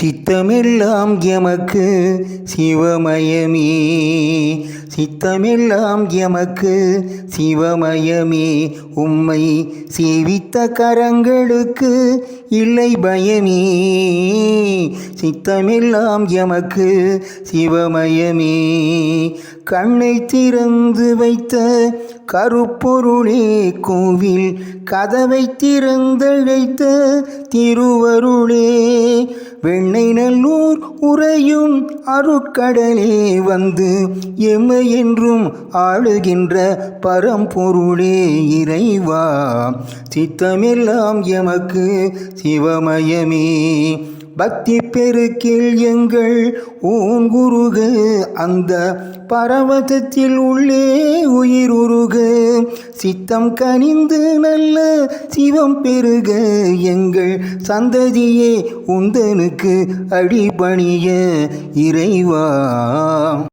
சித்தமெல்லாம் எமக்கு சிவமயமே. சித்தமெல்லாம் எமக்கு சிவமயமே. உம்மை சேவித்த கரங்களுக்கு இல்லை பயமே. சித்தமெல்லாம் எமக்கு சிவமயமே. கண்ணை திறந்து வைத்த கருப்பொருளே கோவில் கதவை திறந்தழைத்த திருவருளே. வெண்ணை நல்லூர் உறையும் அருட்கடலே வந்து எம்மை என்றும் ஆளுகின்ற பரம்பொருளே இறைவா. சித்தமெல்லாம் எமக்கு சிவமயமே. பக்தி பெருக்கில் எங்கள் ஓன் குருக அந்த பரவசத்தில் உள்ளே உயிர் உருக. சித்தம் கனிந்து நல்ல சிவம் பெருக எங்கள் சந்ததியே உந்தனுக்கு அடிபணிய இறைவா.